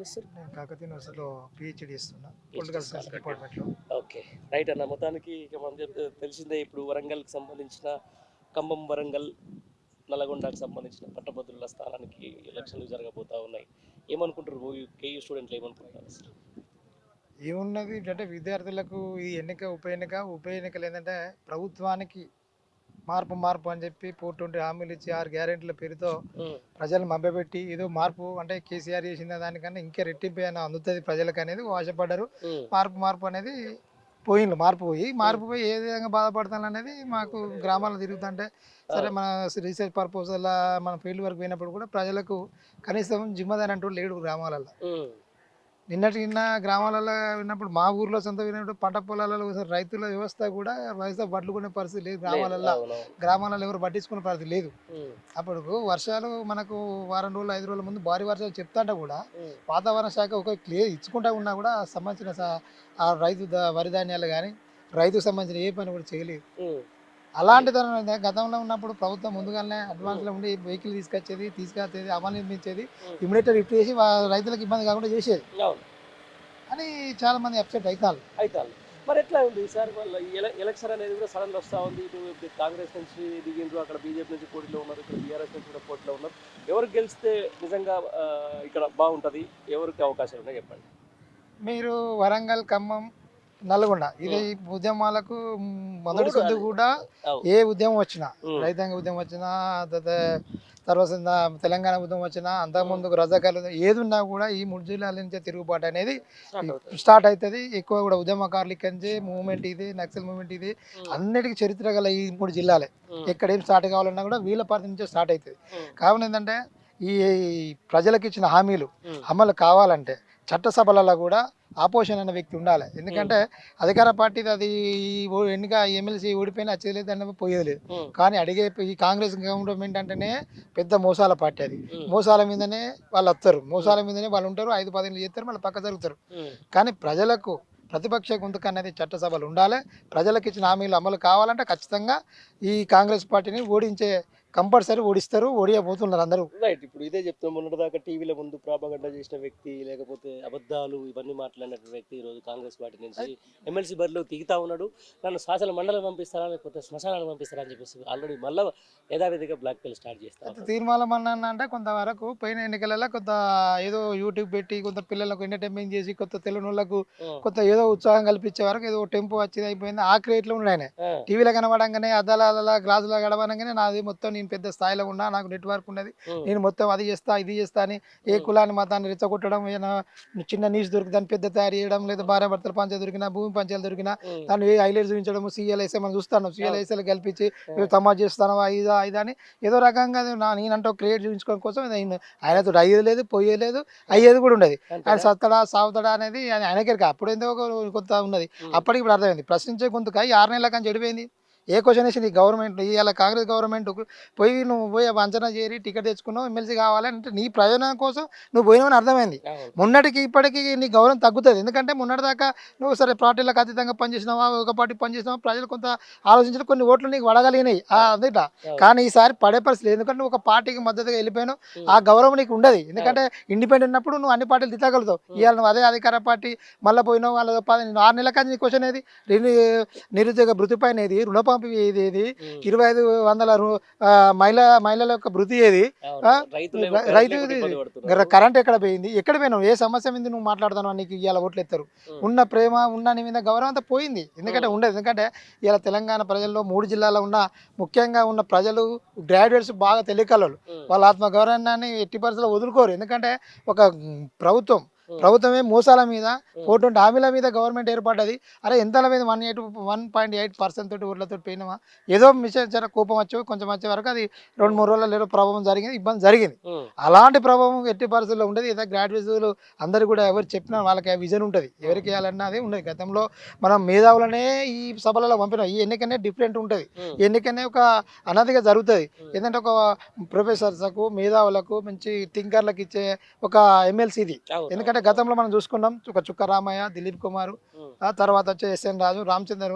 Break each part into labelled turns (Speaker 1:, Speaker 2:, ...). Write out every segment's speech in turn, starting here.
Speaker 1: చేస్తారు?
Speaker 2: నేను కాకతీయ యూనివర్సిటీలో పిహెచ్డి చేస్తున్నా. పొలిటికల్ సైన్స్ డిపార్ట్మెంట్లో
Speaker 1: ఓకే రైట్ అన్న మొత్తానికి ఇక మనం చెప్తే తెలిసిందే ఇప్పుడు వరంగల్కి సంబంధించిన ఖమ్మం వరంగల్ నల్గొండకు సంబంధించిన పట్టభద్రుల స్థానానికి ఎలక్షన్లు జరగబోతా ఉన్నాయి. ఏమనుకుంటారు కేయూ స్టూడెంట్లు ఏమనుకుంటున్నారు అసలు?
Speaker 2: ఏమున్నది అంటే విద్యార్థులకు ఈ ఎన్నిక ఉప ఎన్నిక ఉప ఎన్నికలు ఏంటంటే ప్రభుత్వానికి మార్పు మార్పు అని చెప్పి పోటీ హామీలు ఇచ్చి ఆరు గ్యారెంటీల పేరుతో ప్రజలు మభ్యపెట్టి ఏదో మార్పు అంటే కేసీఆర్ చేసిన దానికన్నా ఇంకా రెట్టింపు అయినా అందుతుంది ప్రజలకు అనేది ఆశపడ్డారు. మార్పు మార్పు అనేది పోయింది మార్పు పోయి మార్పు పోయి ఏ విధంగా బాధపడతాను అనేది మాకు గ్రామాల్లో తిరుగుతుంటే సరే మన రీసెర్చ్ పర్పస్ మన ఫీల్డ్ వర్క్ పోయినప్పుడు కూడా ప్రజలకు కనీసం జిమ్మదాని అంటూ లేడు గ్రామాలలో నిన్నటి నిన్న గ్రామాలలో విన్నప్పుడు మా ఊర్లో సొంత విన్నప్పుడు పంట పొలాలలో రైతుల వ్యవస్థ కూడా వ్యవస్థ పట్టుకునే పరిస్థితి లేదు గ్రామాలలో గ్రామాలలో ఎవరు పట్టించుకునే పరిస్థితి లేదు. అప్పుడు వర్షాలు మనకు వారం రోజులు ఐదు రోజుల ముందు భారీ వర్షాలు చెప్తాంటే కూడా వాతావరణ శాఖ ఒక క్లియర్ ఇచ్చుకుంటా ఉన్నా కూడా సంబంధించిన ఆ రైతు వరి ధాన్యాలు కానీ రైతుకు సంబంధించిన ఏ పని కూడా చేయలేదు. అలాంటి తరుణంలో గతంలో ఉన్నప్పుడు ప్రభుత్వం ముందుగానే అడ్వాన్స్లో ఉండి వెహికల్ తీసుకొచ్చేది తీసుకొచ్చేది అమలు నిర్మించేది
Speaker 1: ఉమ్.
Speaker 2: ఇమీడియట్ లిఫ్ట్ చేసి రైతులకు ఇబ్బంది కాకుండా చేసేది. అని చాలా మంది అప్సెట్ అవుతారు
Speaker 1: అయితే మరి ఎట్లా ఉంది ఈసారి ఎలక్షన్ అనేది కూడా సడన్ వస్తూ ఉంది. ఇటు కాంగ్రెస్ నుంచి దిగిండ్రు అక్కడ బీజేపీ నుంచి పోటీలో ఉన్నారు ఇక్కడ బీఆర్ఎస్ నుంచి కూడా పోటీలో ఉన్నారు. ఎవరు గెలిస్తే నిజంగా ఇక్కడ బాగుంటుంది? ఎవరికి అవకాశాలు ఉన్నాయి చెప్పండి?
Speaker 2: మీరు వరంగల్ ఖమ్మం నల్గొండ. ఇది ఉద్యమాలకు మొదటి
Speaker 1: అది.
Speaker 2: కూడా. ఏ ఉద్యమం వచ్చినా రైతాంగ ఉద్యమం వచ్చినా తర్వాత తెలంగాణ ఉద్యమం వచ్చినా అంతకుముందు రజాకాలు ఏది ఉన్నా కూడా ఈ మూడు జిల్లాల నుంచే తిరుగుబాటు అనేది. స్టార్ట్ అవుతుంది. ఎక్కువ కూడా ఉద్యమకారులు ఇక్కడి నుంచి మూవ్మెంట్ ఇది నక్సల్ మూవ్మెంట్ ఇది. అన్నిటికీ చరిత్ర గల ఈ మూడు జిల్లాలే. ఎక్కడ ఏం స్టార్ట్ కావాలన్నా కూడా వీళ్ళ పార్టీ నుంచే స్టార్ట్ అవుతుంది కావున ఏంటంటే ఈ ప్రజలకు ఇచ్చిన హామీలు అమలు కావాలంటే చట్టసభలలో కూడా ఆపోజిషన్ అనే వ్యక్తి ఉండాలి. ఎందుకంటే అధికార పార్టీ అది ఎన్నిక ఎమ్మెల్సీ ఓడిపోయినా వచ్చేది లేదు అన్న పోయేది లేదు. కానీ అడిగే ఈ కాంగ్రెస్ గవర్నమెంట్ అంటేనే పెద్ద మోసాల పార్టీ అది. మోసాల మీదనే వాళ్ళు వస్తారు మోసాల మీదనే వాళ్ళు ఉంటారు. ఐదు పదిహేను చేస్తారు మళ్ళీ పక్క జరుగుతారు. కానీ ప్రజలకు ప్రతిపక్ష గొంతుకు అనేది చట్టసభలు ఉండాలి. ప్రజలకు ఇచ్చిన హామీలు అమలు కావాలంటే ఖచ్చితంగా ఈ కాంగ్రెస్ పార్టీని ఓడించే కంపల్సరీ ఓడిస్తారు ఓడియబోతున్నారు అందరూ.
Speaker 1: రైట్ ఇప్పుడు ఇదే చెప్తాం మొన్నటిదాకా టీవీల ముందు ప్రాపగండ చేసిన వ్యక్తి లేకపోతే అబద్ధాలు ఇవన్నీ మాట్లాడిన వ్యక్తి ఈ రోజు కాంగ్రెస్ పార్టీ నుంచి ఎమ్మెల్సీ బరిలో దిగుతా ఉన్నాడు. నన్ను శాసన మండలం పంపిస్తారా లేకపోతే శ్మశానాన్ని పంపిస్తారా అని చెప్పేసి ఆల్రెడీ మళ్ళీ యథావిధిగా బ్లాక్ మెయిల్ స్టార్ట్ చేస్తా
Speaker 2: అయితే
Speaker 1: ఉన్నాడు.
Speaker 2: తీర్మానం అన్న అంటే కొంతవరకు పోయిన ఎన్నికలలో కొంత ఏదో యూట్యూబ్ పెట్టి కొంత పిల్లలకు ఎంటర్టైన్మెంట్ చేసి కొత్త తెలుగు వాళ్ళకు
Speaker 1: ఉమ్,
Speaker 2: కొంత ఏదో ఉత్సాహం కల్పించే వరకు ఏదో టెంపో వచ్చింది అయిపోయింది. ఆ క్రియేట్లో
Speaker 1: ఆ,
Speaker 2: టీవీలో కనబడంగానే అద్దాల అద్దాల గ్లాసులో గడవడంగానే నాది మొత్తం నేను పెద్ద స్థాయిలో ఉన్నా నాకు నెట్వర్క్ ఉన్నది. నేను మొత్తం అది చేస్తా ఇది చేస్తా అని ఏ కులాన్ని మతాన్ని రెచ్చగొట్టడం ఏదైనా చిన్న నీచు దొరికి దాన్ని పెద్ద తయారు చేయడం లేదా భార్య భర్తల పంచాయతీ దొరికినా భూమి పంచాయతీ దొరికినా దాన్ని ఏ హైలైట్ చూపించడం సీఎల్ఐసీ మనం చూస్తాను. సీఎల్ఐసీలు కల్పించి తమాజ్ చేస్తాను ఇదా ఇదా అని ఏదో రకంగా నా నేనంటూ క్రియేట్ చూపించుకోవడం కోసం ఆయనతో అయ్యేది లేదు పోయేది లేదు అయ్యేది కూడా ఉండదు. ఆయన? సత్తడా సాగుతాడా అనేది ఆయన ఆయనకే అప్పుడు ఏందో ఒక కొంత ఉన్నది. అప్పటికి ఇప్పుడు అర్థమైంది. ప్రశ్నించే గొంతుక ఆరు నెలల కానీ చెడిపోయింది. ఏ క్వశ్చన్ వేసి నీ గవర్నమెంట్ ఇవాళ కాంగ్రెస్ గవర్నమెంట్ పోయి నువ్వు పోయి అంచనా చేరి టికెట్ తెచ్చుకున్నావు ఎమ్మెల్సీ కావాలి అంటే నీ ప్రయోజనం కోసం నువ్వు పోయినావని అర్థమైంది. మొన్నటికి ఇప్పటికి నీ గౌరవం తగ్గుతుంది. ఎందుకంటే మొన్నటి దాకా నువ్వు సరే పార్టీలకు అతీతంగా పనిచేసినావా ఒక పార్టీ పనిచేసినావా ప్రజలు కొంత ఆలోచించిన కొన్ని ఓట్లు నీకు వడగలిగినాయి. అదిట. కానీ ఈసారి పడే పరిస్థితి ఎందుకంటే నువ్వు ఒక పార్టీకి మద్దతుగా వెళ్ళిపోయాను ఆ గౌరవం నీకు ఉండదు. ఎందుకంటే ఇండిపెండెంట్ ఉన్నప్పుడు నువ్వు అన్ని పార్టీలు తిట్టగలుగుతావు. ఇవాళ నువ్వు అదే అధికార పార్టీ మళ్ళీ పోయినావు వాళ్ళ ఆరు నెలల కానీ నీ క్వశ్చన్ ఏది? నిరుద్యోగ భృతి పైన ఏది? రుణపాంపి ఏది
Speaker 1: ఉమ్,
Speaker 2: ఇరవై ఐదు వందల మహిళ మహిళల యొక్క భృతి ఏది? రైతు ఇది- కరెంట్ ఎక్కడ పోయింది? ఎక్కడ పోయినావు? ఏ సమస్య మీద నువ్వు మాట్లాడుతున్నావు? నీకు ఇవాళ ఓట్లు ఎత్తారు. ఉన్న ప్రేమ ఉన్న నీ మీద గౌరవం అంతా పోయింది. ఎందుకంటే. ఉండదు. ఎందుకంటే ఇలా తెలంగాణ ప్రజల్లో మూడు జిల్లాలో ఉన్న ముఖ్యంగా ఉన్న ప్రజలు గ్రాడ్యుయేట్స్ బాగా తెలియకలలు. వాళ్ళ ఆత్మ గౌరవాన్ని ఎట్టి పరిస్థితుల్లో వదులుకోరు. ఎందుకంటే ఒక ప్రభుత్వం ప్రభుత్వమే మోసాల మీద. ఫోర్ ట్వంటీ హామీల మీద గవర్నమెంట్ ఏర్పడ్డది. అరే ఎంతల మీద one eight one point eight percent తోటి ఊర్లతో పోయినామా ఏదో మిషన్ జర కోపం వచ్చి కొంచెం వచ్చే వరకు అది రెండు మూడు రోజుల లేదో ప్రభావం జరిగింది ఇబ్బంది జరిగింది. అలాంటి ప్రభావం ఎట్టి పరిస్థితుల్లో ఉండదు. ఏదో గ్రాడ్యుయేట్స్ అందరు కూడా ఎవరు చెప్పినా వాళ్ళకి విజన్ ఉంటుంది. ఎవరికి వేయాలన్నా అదే ఉండదు. గతంలో మనం మేధావులనే ఈ సభలలో పంపినాం. ఈ ఎన్నికనే డిఫరెంట్ ఉంటుంది. ఎన్నికనే ఒక అనాదిగా జరుగుతుంది. ఏంటంటే ఒక ప్రొఫెసర్స్కు మేధావులకు మంచి థింకర్లకు ఇచ్చే ఒక ఎమ్మెల్సీ ఇది
Speaker 1: అవును,
Speaker 2: ఎందుకంటే ఎందుకంటే గతంలో మనం చూసుకున్నాం. చుక్క చుక్క రామయ్య దిలీప్ కుమార్ ఆ తర్వాత వచ్చే ఎస్ఎన్ రాజు రామచంద్ర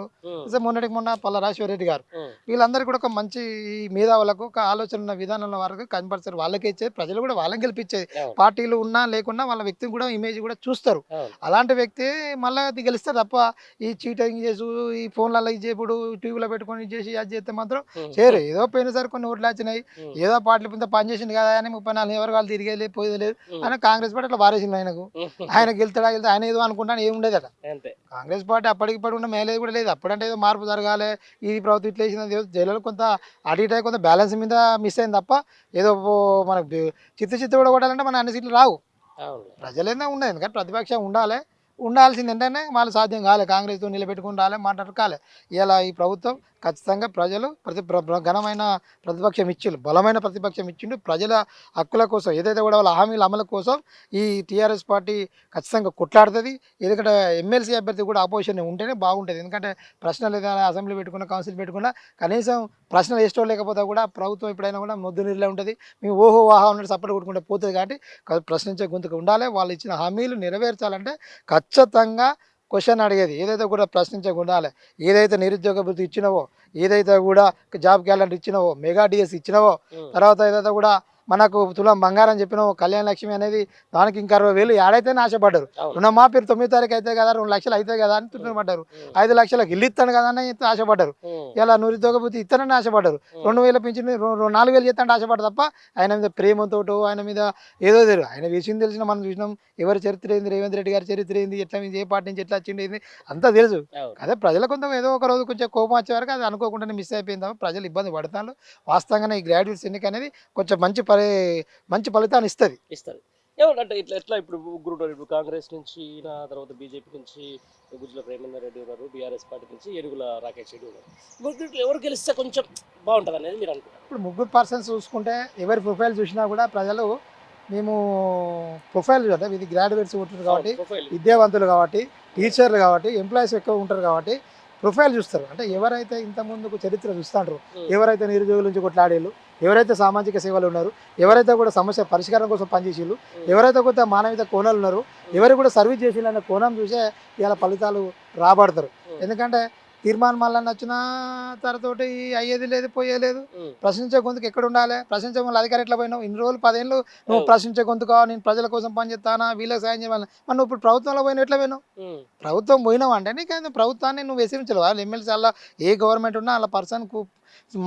Speaker 2: మొన్నటికి మొన్న పల్ల రాజశేఖర గారు.
Speaker 1: ఉమ్,
Speaker 2: వీళ్ళందరికీ కూడా ఒక మంచి ఈ మేధావులకు ఒక ఆలోచన ఉన్న విధానంలో వరకు కనపడతారు వాళ్ళకే ఇచ్చేది ప్రజలు కూడా వాళ్ళని గెలిపించేది. పార్టీలు ఉన్నా లేకున్నా వాళ్ళ వ్యక్తిని కూడా ఇమేజ్ కూడా చూస్తారు. అలాంటి వ్యక్తి మళ్ళీ అది గెలుస్తారు తప్ప ఈ చీటింగ్ చేసు ఈ ఫోన్లలో ఇది ఇప్పుడు టీవీలో పెట్టుకొని చేసి అది చేస్తే మాత్రం చేయరు. ఏదో పోయినసారి కొన్ని ఓట్లు వచ్చినాయి. ఏదో పార్టీలు ఇంత పని చేసింది కదా అని ముప్పై నాలుగు ఎవరు వాళ్ళు తిరిగేది పోయేది లేదు. ఆయన కాంగ్రెస్ పార్టీ అట్లా వారేసింది ఆయనకు. ఆయన గెలుతాడా గెలుతా ఆయన ఏదో అనుకుంటాను ఏమి ఉండేది అట
Speaker 1: అంతే.
Speaker 2: కాంగ్రెస్ పార్టీ అప్పటికి ఇప్పటి ఉన్న మేలేదు కూడా లేదు. అప్పుడంటే ఏదో మార్పు జరగాలి ఈ ప్రభుత్వం ఇట్లా వేసింది జైల్లో కొంత అటు ఇటు కొంత బ్యాలెన్స్ మీద మిస్ అయింది తప్ప ఏదో మనకు చిత్త చిత్త కూడా కొట్టాలంటే మన అన్ని సీట్లు రావు. ప్రజలైనా ఉండదు. ఎందుకంటే ప్రతిపక్షం ఉండాలి. ఉండాల్సింది ఏంటంటే వాళ్ళు సాధ్యం కాలే. కాంగ్రెస్తో నిలబెట్టుకుని రాలే మాట్లాడు కాలే ఇలా ఈ ప్రభుత్వం ఖచ్చితంగా ప్రజలు ప్రతి ప్ర- ఘనమైన ప్రతిపక్షం ఇచ్చిండు బలమైన ప్రతిపక్షం ఇచ్చిండు. ప్రజల హక్కుల కోసం ఏదైతే కూడా వాళ్ళ హామీల అమలు కోసం ఈ టీఆర్ఎస్ పార్టీ ఖచ్చితంగా కొట్లాడుతుంది. ఎందుకంటే ఎమ్మెల్సీ అభ్యర్థి కూడా ఆపోజిషన్ ఉంటేనే బాగుంటుంది. ఎందుకంటే ప్రశ్నలు ఏదైనా అసెంబ్లీ పెట్టుకున్నా కౌన్సిల్ పెట్టుకున్నా కనీసం ప్రశ్నలు ఇష్టం లేకపోతే కూడా ప్రభుత్వం ఎప్పుడైనా కూడా మొద్దు నీళ్ళే ఉంటుంది. మేము ఓహో వాహా ఉన్నట్టు సపోర్ట్ కొట్టుకుంటే పోతుంది కాబట్టి ప్రశ్నించే గొంతుకు ఉండాలి. వాళ్ళు ఇచ్చిన హామీలు నెరవేర్చాలంటే ఖచ్చితంగా క్వశ్చన్ అడిగేది ఏదైతే కూడా ప్రశ్నించక ఉండాలి. ఏదైతే నిరుద్యోగ భృతి ఇచ్చినవో ఏదైతే కూడా జాబ్ క్యాలెండర్ ఇచ్చినవో మెగా డిఎస్ ఇచ్చినవో తర్వాత ఏదైతే కూడా మనకు తులం బంగారం చెప్పినావో కళ్యాణ లక్ష్మి అనేది దానికి ఇంకా అరవై వేలు ఏడైతే ఆశపడ్డారు. రుణమాఫీ తొమ్మిది తారీఖు అయితే కదా రెండు లక్షలు అయితే కదా అని తున్నపడ్డారు
Speaker 1: ఉమ్,
Speaker 2: ఐదు లక్షలకు ఇల్లు ఇస్తాను కదా అని ఆశపడ్డారు. ఇలా నిరుద్యోగ భృతి ఇస్తానని ఆశపడ్డారు. రెండు వేల పింఛన్ నాలుగు వేలు చేస్తానంటే ఆశపడ్డారు తప్ప ఆయన మీద ప్రేమతోటో ఆయన మీద ఏదో తెలియదు. ఆయన విషయం తెలిసిన మనం చూసినాం. ఎవరి చరిత్ర ఏంది? రేవంత్ రెడ్డి గారి చరిత్ర ఏంది? ఎట్లా మీద ఏ పార్టీ నుంచి ఎట్లా వచ్చింది ఏంది? అంతా తెలుసు. అదే ప్రజల కొంత ఏదో ఒక రోజు కొంచెం కోపం వచ్చే వరకు అది అనుకోకుండానే మిస్ అయిపోయింది ప్రజలు ఇబ్బంది పడుతున్నారు వాస్తవంగానే ఈ గ్రాడ్యుయేట్స్ ఎన్నిక అనేది కొంచెం మంచి పరి మంచి ఫలితాన్ని ఇస్తుంది.
Speaker 1: ఇస్తారు ఏమంటే ఇట్లా ఎట్లా ఇప్పుడు ముగ్గురు ఉన్నారు ఇప్పుడు కాంగ్రెస్ నుంచి నా తర్వాత బీజేపీ నుంచి గుజ్జుల ప్రేమేందర్ రెడ్డి ఉన్నారు బీఆర్ఎస్ పార్టీ నుంచి ఏనుగుల రాకేష్ రెడ్డి ఉన్నారు. ముగ్గురు ఎవరు గెలిస్తే కొంచెం బాగుంటుంది అనేది మీరు అనుకుంటారు?
Speaker 2: ఇప్పుడు ముగ్గురు పర్సన్స్ చూసుకుంటే ఎవరి ప్రొఫైల్ చూసినా కూడా ప్రజలు మేము ప్రొఫైల్ అంటే ఇది గ్రాడ్యుయేట్స్ ఉంటున్నారు కాబట్టి విద్యావంతులు కాబట్టి టీచర్లు కాబట్టి ఎంప్లాయీస్ ఎక్కువ ఉంటారు కాబట్టి ప్రొఫైల్ చూస్తారు అంటే ఎవరైతే ఇంత ముందుకు చరిత్ర చూస్తుంటారో. ఎవరైతే నిరుద్యోగుల నుంచి కొట్లాడేళ్ళు ఎవరైతే సామాజిక సేవలు ఉన్నారు ఎవరైతే కూడా సమస్య పరిష్కారం కోసం పనిచేసేళ్ళు ఎవరైతే కొంత మానవీయత కోణాలు ఉన్నారు ఎవరు కూడా సర్వీస్ చేసిన అనే కోణం చూసే ఇలా ఫలితాలు రాబడతారు. ఎందుకంటే తీర్మానం మళ్ళీ వచ్చిన తరతోటి అయ్యేది లేదు పోయేలేదు ప్రశ్నించే గొంతుకు ఎక్కడ ఉండాలి? ప్రశ్నించే వాళ్ళు అధికారి ఎట్లా పోయినావు? ఇన్ని రోజులు పదేళ్ళు నువ్వు. ప్రశ్నించే గొంతుకా నేను ప్రజల కోసం పనిచేస్తానా వీళ్ళకి సాయం చేయాలి మరి నువ్వు ఇప్పుడు ప్రభుత్వంలో పోయిన ఎట్లా పోయినావు? ప్రభుత్వం పోయినావు అంటే నీకు ప్రభుత్వాన్ని నువ్వు వ్యతిరేకించలేవు వాళ్ళు ఎమ్మెల్సీ అలా ఏ గవర్నమెంట్ ఉన్నా అలా పర్సన్కు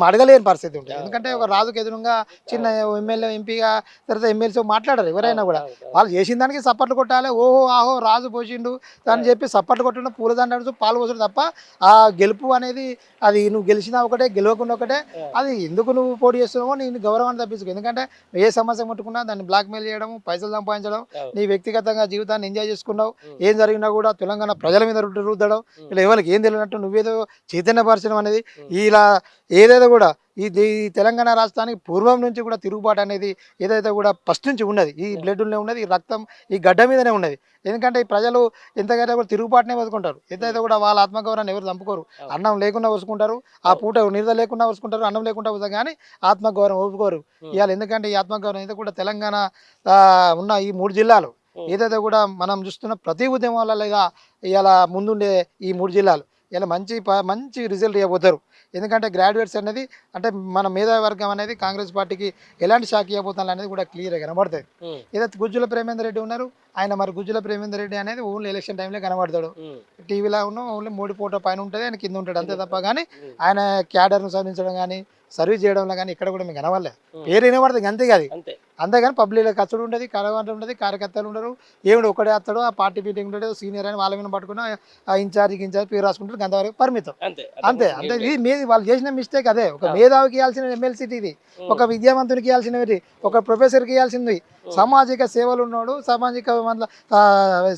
Speaker 2: అడగలేని పరిస్థితి ఉంటుంది ఎందుకంటే ఒక. రాజుకు ఎదురుగా చిన్న ఎమ్మెల్యే ఎంపీగా తర్వాత ఎమ్మెల్సీ మాట్లాడారు ఎవరైనా కూడా. వాళ్ళు చేసిన దానికి సప్పట్లు కొట్టాలి ఓహో ఆహో రాజు పోసిండు అని చెప్పి సప్పట్లు కొట్టడం పూలదండ పాలు పోసడం తప్ప ఆ గెలుపు అనేది అది నువ్వు గెలిచినా ఒకటే గెలవకుండా ఒకటే అది ఎందుకు నువ్వు పోటీ చేస్తున్నావో నేను గౌరవాన్ని తప్పించుకో ఎందుకంటే ఏ సమస్య ముట్టుకున్నా దాన్ని బ్లాక్మెయిల్ చేయడం పైసలు సంపాదించడం. నీ వ్యక్తిగతంగా జీవితాన్ని ఎంజాయ్ చేసుకున్నావు
Speaker 1: ఉమ్.
Speaker 2: ఏం జరిగినా కూడా తెలంగాణ ప్రజల మీద రుద్ద- రుద్దడం
Speaker 1: ఉమ్.
Speaker 2: ఇలా ఎవరికి ఏం తెలియనట్టు నువ్వేదో చైతన్యపరచడం అనేది
Speaker 1: ఉమ్.
Speaker 2: ఇలా ఏదైతే కూడా ఈ తెలంగాణ రాష్ట్రానికి పూర్వం నుంచి కూడా తిరుగుబాటు అనేది ఏదైతే కూడా ఫస్ట్ నుంచి ఉన్నది ఈ బ్లడ్లోనే ఉన్నది ఈ రక్తం ఈ గడ్డ మీదనే ఉన్నది. ఎందుకంటే ఈ ప్రజలు ఎంతకైతే కూడా తిరుగుబాటునే వదుకుంటారు ఎంతైతే కూడా వాళ్ళ ఆత్మగౌరవాన్ని ఎవరు చంపుకోరు. అన్నం లేకుండా వసుకుంటారు ఆ పూట నిరద లేకుండా వసుకుంటారు అన్నం లేకుండా వస్తుంది కానీ ఆత్మగౌరవం ఒప్పుకోరు.
Speaker 1: ఉమ్.
Speaker 2: ఇవాళ ఎందుకంటే ఈ ఆత్మగౌరవం ఏదైతే కూడా తెలంగాణ ఉన్న ఈ మూడు జిల్లాలు.
Speaker 1: ఉమ్.
Speaker 2: ఏదైతే కూడా మనం చూస్తున్న ప్రతి ఉద్యమాలలో ఇవాళ ముందుండే ఈ మూడు జిల్లాలు. ఇలా మంచి మంచి రిజల్ట్ ఇవ్వబోతారు. ఎందుకంటే గ్రాడ్యుయేట్స్ అనేది అంటే మన మేధావి వర్గం అనేది కాంగ్రెస్ పార్టీకి ఎలాంటి షాక్ ఇవ్వబోతున్నారు అనేది కూడా క్లియర్గా కనబడుతుంది ఏదైతే గుజ్జుల ప్రేమేందర్ రెడ్డి ఉన్నారు ఆయన మరి గుజ్జుల ప్రేమేందర్ రెడ్డి అనేది ఓన్లీ ఎలక్షన్ టైంలో కనబడతాడు. టీవీలో ఉన్న ఓన్లీ మోడీ ఫోటో పైన ఉంటుంది ఆయన కింద ఉంటాడు అంతే తప్ప కానీ ఆయన క్యాడర్ను సాధించడం కానీ సర్వీస్ చేయడంలో కానీ ఇక్కడ కూడా మీకు కనవలే
Speaker 1: ఉమ్.
Speaker 2: పేరు వినబడుతుంది అంతే కాదు
Speaker 1: అంతే.
Speaker 2: అంతేగాని పబ్లిక్ కచ్చడు ఉంటుంది కరవంట ఉంటుంది కార్యకర్తలు ఉండరు. ఏమిడు ఒకటే వస్తాడు ఆ పార్టీ మీటింగ్ ఉంటాడు సీనియర్ అని వాళ్ళ మీద పట్టుకుని ఆ ఇన్ఛార్జ్ ఇన్ఛార్జ్ పేరు రాసుకుంటారు అంతవరకు పరిమితం.
Speaker 1: అంతే.
Speaker 2: అంతే. ఇది మీది వాళ్ళు చేసిన మిస్టేక్ అదే. ఒక. మేధావికి ఇవ్వాల్సిన ఎమ్మెల్సీ ఇది ఒక విద్యావంతునికి ఇవ్వాల్సినవి ఒక ప్రొఫెసర్కి ఇవ్వాల్సింది. సామాజిక సేవలు ఉన్నాడు సామాజిక ఆ,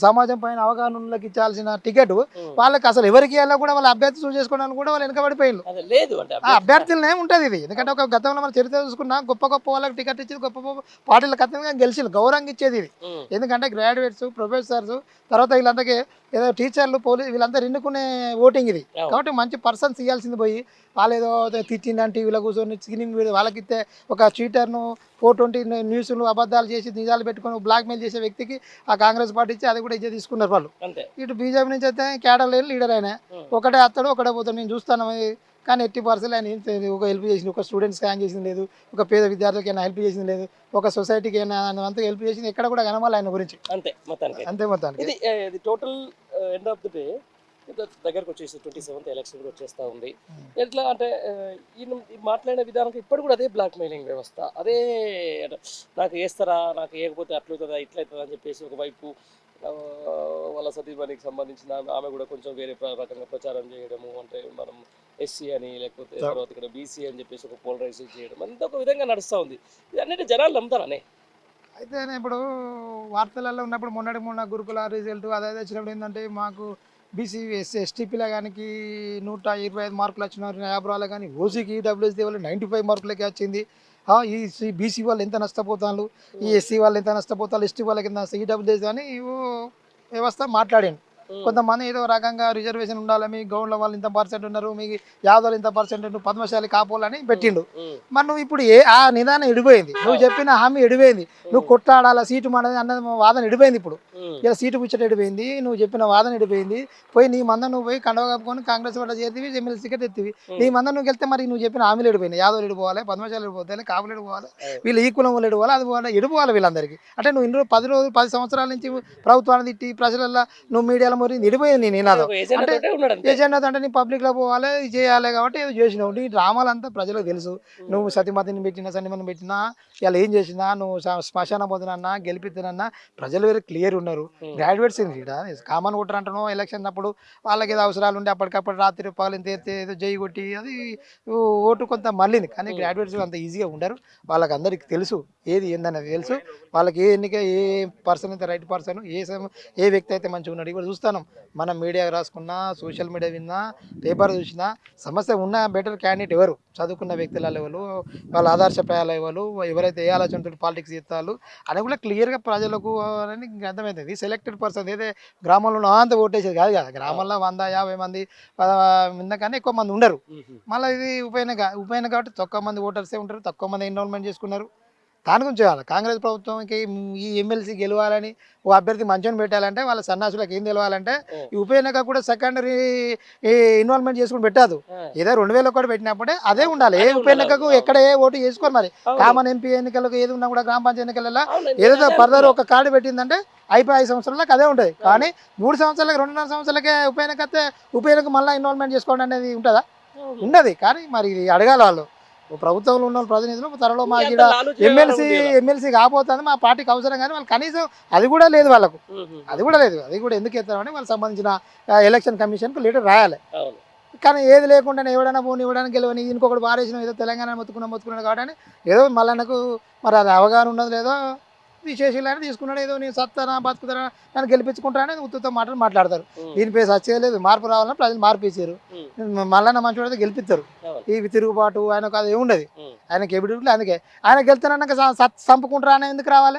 Speaker 2: సమాజం పైన అవగాహన ఇచ్చాల్సిన టికెట్. వాళ్ళకి అసలు ఎవరికి ఇవ్వాలో కూడా వాళ్ళ అభ్యర్థి చూస్ చేసుకోవడానికి కూడా వాళ్ళు వెనకబడిపోయింది
Speaker 1: లేదు
Speaker 2: అభ్యర్థులనే ఉంటుంది ఇది. ఎందుకంటే ఒక గతంలో మన చరిత్ర చూసుకున్నా గొప్ప గొప్ప వాళ్ళకి టికెట్ ఇచ్చింది గొప్ప గొప్ప పార్టీలకు అతనంగా గెలిచిండు గౌరవంగా ఇచ్చేది ఇది. ఎందుకంటే గ్రాడ్యుయేట్స్ ప్రొఫెసర్స్ తర్వాత వీళ్ళందరికీ ఏదో టీచర్లు పోలీసు వీళ్ళందరూ ఎన్నుకునే ఓటింగ్ ఇది. కాబట్టి మంచి పర్సన్స్ ఇవ్వాల్సింది పోయి వాళ్ళు ఏదో తిట్టిందని టీవీలో కూర్చొని స్క్రీనింగ్ వీడియో వాళ్ళకి ఇస్తే ఒక చీటర్ను ఫోర్ ట్వంటీ న్యూస్లు అబద్ధాలు చేసి నిజాలు పెట్టుకొని బ్లాక్మెయిల్ చేసే వ్యక్తికి ఆ కాంగ్రెస్ పార్టీ ఇచ్చి అది కూడా ఇచ్చే తీసుకున్నారు వాళ్ళు. ఇటు బీజేపీ నుంచి అయితే కేడర్ లేని లీడర్ అయినా ఒకటే అత్తడు ఒకటే పోతాడు. నేను చూస్తాను. కానీ ఎట్టి పర్సెంట్ ఆయన. ఒక హెల్ప్ చేసింది ఒక స్టూడెంట్స్ స్కాన్ చేసింది లేదు ఒక పేద విద్యార్థులకి అయినా హెల్ప్ చేసింది లేదు ఒక సొసైటీకి అయినా అంతా హెల్ప్ చేసింది ఎక్కడ కూడా కనవాలి ఆయన గురించి.
Speaker 1: అంతే మొత్తానికి
Speaker 2: అంతే మొత్తానికి
Speaker 1: ఇది total end of the day దగ్గరకు వచ్చేసి ట్వంటీ సెవెంత్ ఎలక్షన్ కూడా వచ్చేస్తా ఉంది. ఎట్లా అంటే ఈయన ఈ మాట్లాడిన విధానం ఇప్పుడు కూడా అదే బ్లాక్ మెయిలింగ్ వ్యవస్థ. అదే నాకు వేస్తారా నాకు వేయకపోతే అట్లవుతుందా ఇట్లవుతుందా అని చెప్పేసి ఒకవైపు వాళ్ళ సతీమణికి సంబంధించిన ఆమె- కూడా కొంచెం వేరే రకంగా ప్రచారం చేయడము అంటే మనం ఎస్సీ అని లేకపోతే తర్వాత ఇక్కడ బీసీ అని చెప్పేసి ఒక పోలరైజ్ చేయడం అంతా ఒక విధంగా నడుస్తూ ఉంది. ఇది అన్నిటి జనాలు నమ్ముతారనే.
Speaker 2: అయితే ఇప్పుడు వార్తలలో ఉన్నప్పుడు మొన్నటి మొన్న గురుకుల రిజల్ట్ అదే వచ్చినప్పుడు ఏంటంటే మాకు బీసీ ఎస్సీ ఎస్టీ పిల్లగానికి నూట ఇరవై ఐదు మార్కులు వచ్చిన యాభై రాలే కానీ ఓసీకి ఈడబ్ల్యూఎస్డీ వాళ్ళు నైంటీ ఫైవ్ మార్కులకి వచ్చింది. ఈ బీసీ వాళ్ళు ఎంత నష్టపోతారు ఈ ఎస్సీ వాళ్ళు ఎంత నష్టపోతారు? ఎస్టీ వాళ్ళకి ఎంత ఈడబ్ల్యూఎస్ అని వ్యవస్థ మాట్లాడాను కొంతమంది ఏదో రకంగా రిజర్వేషన్ ఉండాలి మీ గౌండ్ల వాళ్ళు ఇంత పర్సెంట్ ఉన్నారు మీ యాదవులు ఇంత పర్సెంట్ ఉన్నారు పద్మశాలి కాపోలని పెట్టిండు. మరి నువ్వు ఇప్పుడు ఏ ఆ నిదానం ఎడిపోయింది. నువ్వు చెప్పిన హామీ ఎడిపోయింది. నువ్వు కొట్లాడాలా సీటు మనది అన్నది మా వాదన ఎడిపోయింది ఇప్పుడు. ఇలా సీటు పుచ్చట ఎడిపోయింది నువ్వు చెప్పిన వాదన ఎడిపోయింది. పోయి నీ మంద నువ్వు పోయి కండవ కప్పుకొని కాంగ్రెస్ వాళ్ళ చేతివి ఎమ్మెల్యే టికెట్ ఎత్తివి. నీ మంద నువ్వు వెళ్తే మరి నువ్వు చెప్పిన హామీలు ఎడిపోయింది యాదవులు ఎడిపోవాలి పద్మశాలు ఎడిపోతాయి కాపులు ఎడిపోవాలి. వీళ్ళు ఈ కులం వాళ్ళు ఎడిపోవాలి అది పోవాలి ఎడిపోవాలి వీళ్ళందరికీ. అంటే నువ్వు ఇన్ని పది రోజులు పది సంవత్సరాల నుంచి ప్రభుత్వాన్ని తిట్టి ప్రజలలో నువ్వు మీడియాలో మరి ఎడిపోయింది నీ నినాదం అంటే ఏజెండా అంటే నీ పబ్లిక్లో పోవాలి ఇది చేయాలి కాబట్టి ఏదో చేసినావు నీ డ్రామాలంతా ప్రజలకు తెలుసు. నువ్వు సతిమతిని పెట్టినా సన్నిమతిని పెట్టినా ఇలా ఏం చేసినా నువ్వు శ్మశాన పోతున్నా గెలిపిద్దనన్నా ప్రజలు వేరే క్లియర్ ఉన్నారు. గ్రాడ్యుయేట్స్ కామన్ ఓటర్ అంటున్నావు ఎలక్షన్ అప్పుడు వాళ్ళకి ఏదో అవసరాలు ఉంటే అప్పటికప్పుడు రాత్రి పగలిని తీర్తే ఏదో జై కొట్టి అది ఓటు కొంత మళ్ళీంది. కానీ గ్రాడ్యుయేట్స్ అంత ఈజీగా ఉండరు. వాళ్ళకి అందరికీ తెలుసు ఏది ఏందనేది తెలుసు. వాళ్ళకి ఏ ఎన్నిక ఏ పర్సన్ అయితే రైట్ పర్సన్ ఏ ఏ వ్యక్తి అయితే మంచిగా ఉన్నాడు ఇప్పుడు చూస్తాను. మనం మీడియా రాసుకున్నా సోషల్ మీడియా విన్నా పేపర్ చూసినా సమస్య ఉన్న బెటర్ క్యాండిడేట్ ఎవరు? చదువుకున్న వ్యక్తుల లెవెలు వాళ్ళ ఆదర్శప్రాయాల లెవెలు ఎవరైతే ఏ ఆలోచనతో పాలిటిక్స్ చేస్తారు అని కూడా క్లియర్గా ప్రజలకు అని అర్థమవుతుంది సెలెక్టెడ్ పర్సన్ ఏదే గ్రామంలో అంత ఓటేసేది కాదు కదా. గ్రామంలో వంద యాభై మంది కానీ ఎక్కువ మంది ఉండరు. మళ్ళీ ఇది ఉప ఎన్నిక ఉప ఎన్నిక కాబట్టి తక్కువ మంది ఓటర్సే ఉంటారు తక్కువ మంది ఇన్వాల్వ్మెంట్ చేసుకున్నారు. దాని గురించి చేయాలి కాంగ్రెస్ ప్రభుత్వంకి ఈ ఎమ్మెల్సీ గెలవాలని ఓ అభ్యర్థి మంచిని పెట్టాలంటే వాళ్ళ సన్నాసులకు ఏం తెలవాలంటే ఈ ఉప ఎన్నిక కూడా సెకండరీ ఇన్వాల్వ్మెంట్ చేసుకుని పెట్టాదు. ఏదో రెండు వేల ఒకటి పెట్టినప్పుడే అదే ఉండాలి. ఏ ఉప ఎన్నికకు. ఎక్కడ ఏ ఓటు చేసుకోరు మరి. కామన్ ఎంపీ ఎన్నికలకు ఏది ఉన్నా కూడా గ్రామ పంచాయతీ ఎన్నికలలో ఏదో ఫర్దర్. ఒక కార్డు పెట్టిందంటే అయిపోయి ఐదు సంవత్సరాలకు అదే ఉంటుంది. కానీ మూడు సంవత్సరాలకి రెండున్నర సంవత్సరాలకే ఉప ఎన్నిక వస్తే ఉప ఎన్నిక మళ్ళీ ఇన్వాల్వ్మెంట్ చేసుకోవడం అనేది ఉంటుందా. ఉండదు. కానీ మరి ఇది అడగాలి వాళ్ళు. ప్రభుత్వంలో ఉన్న ప్రతినిధులు త్వరలో
Speaker 1: ఇంత
Speaker 2: ఇక్కడ ఎమ్మెల్సీ. ఎమ్మెల్సీ కాకపోతుంది మా పార్టీకి అవసరం కానీ వాళ్ళు కనీసం అది కూడా లేదు వాళ్ళకు. అది కూడా లేదు అది కూడా ఎందుకు ఎత్తామని వాళ్ళకి సంబంధించిన ఎలక్షన్ కమిషన్కు లీటర్ రాయాలి. కానీ ఏది లేకుండా ఎవడైనా పోనీ ఇవ్వడానికి గెలవని ఇంకొకటి బారేసిన ఏదో తెలంగాణ మొత్తుకున్నా మొత్తుకున్నాడు కాబట్టి ఏదో మళ్ళీ నాకు మరి అది అవగాహన ఉన్నది లేదో విశేషాలని తీసుకున్నాడు ఏదో నేను సత్తానా బతుకుతానా నన్ను గెలిపించుకుంటానని ఉత్తుతో మాటలు మాట్లాడతారు. దీనిపై సచ్చేయలేదు మార్పు రావాలని ప్రజలు మార్పు ఇచ్చారు. మళ్ళీ మంచి గెలిపిస్తారు.
Speaker 1: అవును.
Speaker 2: ఈ తిరుగుబాటు ఆయనకు అది ఏముండదు. ఆయనకి ఎబిడిట్లు అందుకే. ఆయన గెలుతానన్నాక స- సత్ చంపుకుంటారా అని ఎందుకు రావాలి.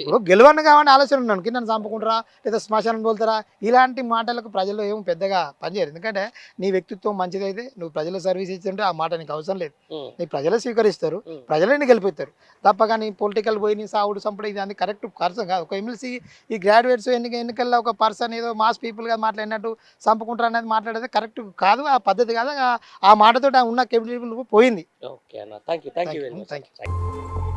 Speaker 2: ఇప్పుడు గెలవను కావాలని ఆలోచన ఉన్నాను. కింద చంపుకుంటారా? లేదా శ్మశానం తోలుతారా? ఇలాంటి మాటలకు ప్రజలు ఏం పెద్దగా పనిచేయరు. ఎందుకంటే నీ వ్యక్తిత్వం మంచిదైతే నువ్వు ప్రజల సర్వీస్ ఇస్తుంటే ఆ మాట నీకు అవసరం లేదు. నీ ప్రజలు స్వీకరిస్తారు. ప్రజలే గెలిపిస్తారు. తప్పగా నీ పొలిటికల్ పోయి నీ సావుడు చంపడం ఇది అన్ని కరెక్ట్ పర్సన్ కాదు. ఒక ఎమ్మెల్సీ ఈ గ్రాడ్యుయేట్స్ ఎన్నిక ఎన్నికల్లో ఒక పర్సన్ ఏదో మాస్ పీపుల్గా మాట్లాడినట్టు చంపుకుంటారు అనేది మాట్లాడేది కరెక్ట్ కాదు. ఆ పద్ధతి కాదు. ఆ- మాటతో ఉన్న కెబిలిటీ పోయింది.
Speaker 1: ఓకే అన్న. Thank you thank you very much
Speaker 2: Thank you.